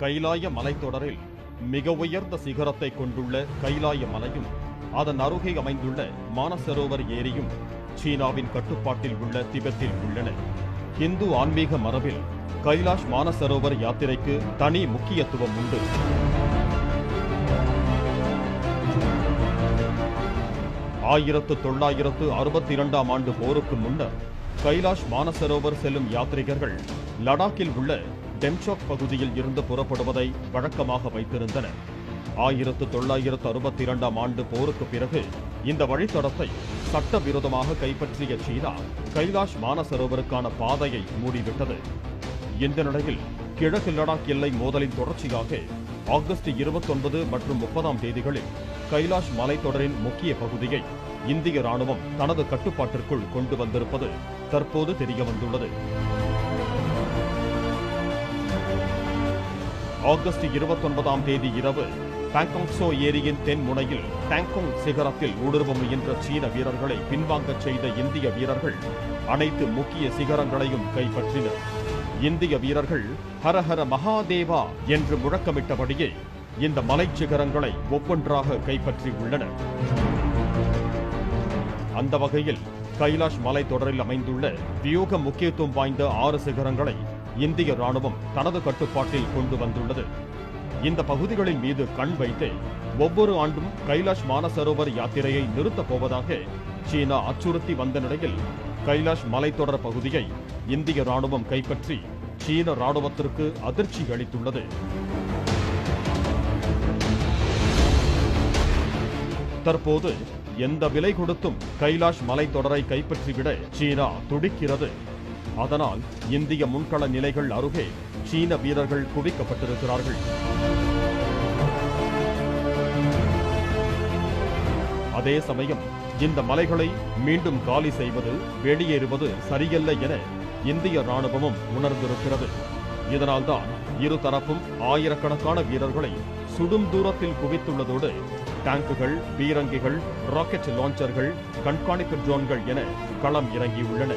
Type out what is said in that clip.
கைலாய மலைத்தொடரில் மிக உயர்ந்த சிகரத்தை கொண்டுள்ள கைலாய மலையும் அதன் அருகே அமைந்துள்ள மானசரோவர் ஏரியும் சீனாவின் கட்டுப்பாட்டில் உள்ள திபெத்தில் உள்ளன. இந்து ஆன்மீக மரபில் கைலாஷ் மானசரோவர் யாத்திரைக்கு தனி முக்கியத்துவம் உண்டு. ஆயிரத்து தொள்ளாயிரத்து அறுபத்தி இரண்டாம் ஆண்டு போருக்கு முன்னர் கைலாஷ் மானசரோவர் செல்லும் யாத்ரீகர்கள் லடாக்கில் உள்ள டெம்சாக் பகுதியில் இருந்து புறப்படுவதை வழக்கமாக வைத்திருந்தனர். ஆயிரத்து தொள்ளாயிரத்து அறுபத்தி இரண்டாம் ஆண்டு போருக்கு பிறகு இந்த வழித்தடத்தை சட்டவிரோதமாக கைப்பற்றிய சீனா கைலாஷ் மானசரோவருக்கான பாதையை மூடிவிட்டது. இந்த நிலையில் கிழக்கு லடாக் எல்லை மோதலின் தொடர்ச்சியாக ஆகஸ்ட் 29 மற்றும் முப்பதாம் தேதிகளில் கைலாஷ் மலைத்தொடரின் முக்கிய பகுதியை இந்திய ராணுவம் தனது கட்டுப்பாட்டிற்குள் கொண்டு வந்திருப்பது தற்போது தெரியவந்துள்ளது. ஆகஸ்ட் 29ஆம் தேதி இரவு டாங்காங்சோ ஏரியின் தென் முனையில் டாங்காங் சிகரத்தில் ஊடுருவ முயன்ற சீன வீரர்களை பின்வாங்கச் செய்த இந்திய வீரர்கள் அனைத்து முக்கிய சிகரங்களையும் கைப்பற்றினர். இந்திய வீரர்கள் ஹரஹர மகாதேவா என்று முழக்கமிட்டபடியே இந்த மலைச் சிகரங்களை ஒவ்வொன்றாக கைப்பற்றி உள்ளனர். அந்த வகையில் கைலாஷ் மலைத்தொடரில் அமைந்துள்ள வியூக முக்கியத்துவம் வாய்ந்த ஆறு சிகரங்களை இந்திய ராணுவம் தனது கட்டுப்பாட்டில் கொண்டு வந்துள்ளது. இந்த பகுதிகளின் மீது கண் வைத்து ஒவ்வொரு ஆண்டும் கைலாஷ் மானசரோவர் யாத்திரையை நிறுத்தப் போவதாக சீனா அச்சுறுத்தி வந்த நிலையில் கைலாஷ் மலைத்தொடர் பகுதியை இந்திய ராணுவம் கைப்பற்றி சீன ராணுவத்திற்கு அதிர்ச்சி அளித்துள்ளது. தற்போது எந்த விலை கொடுத்தும் கைலாஷ் மலைத்தொடரை கைப்பற்றிவிட சீனா துடிக்கிறது. அதனால் இந்திய முன்கள நிலைகள் அருகே சீன வீரர்கள் குவிக்கப்பட்டிருக்கிறார்கள். அதே சமயம் இந்த மலைகளை மீண்டும் காலி செய்வது வெளியேறுவது சரியல்ல என இந்திய ராணுவமும் உணர்ந்திருக்கிறது. இதனால்தான் இரு தரப்பும் ஆயிரக்கணக்கான வீரர்களை சுடும் தூரத்தில் குவித்துள்ளதோடு டேங்குகள் பீரங்கிகள் ராக்கெட் லான்ச்சர்கள் கண்காணிப்பு ட்ரோன்கள் என களம் இறங்கியுள்ளன.